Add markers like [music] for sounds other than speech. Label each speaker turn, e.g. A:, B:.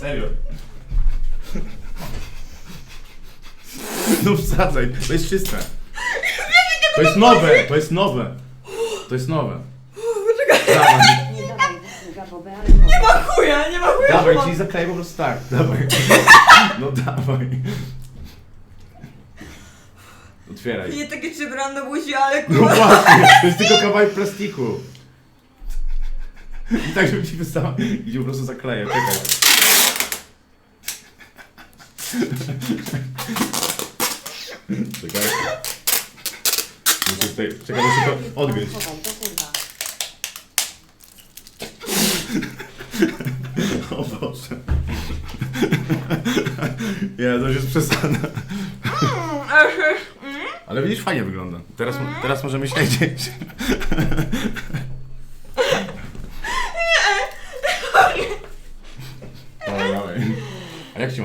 A: Serio. No wsadzaj, to jest czyste. To jest nowe, to jest nowe. To jest nowe. Dawaj,
B: Nie dawaj ale nie
C: ma chuja, nie ma chuja.
A: dawaj, czyli zakleję po prostu tak. Dawaj. No dawaj. Otwieraj.
C: Nie takie przybrane do buzi, ale
A: No
C: kurwa.
A: właśnie, to jest tylko kawałek plastiku. I tak, żeby ci wystała. Idzie po prostu zakleję, czekaj. Czekaj. Muszę tutaj, czekaj, muszę to odgryźć.
B: Chowaj, to kurwa.
A: O Boże. Nie, to już jest przesada. Ale widzisz, fajnie wygląda. Teraz, teraz możemy siedzieć. [laughs] Dawaj, dawaj. A jak ci mam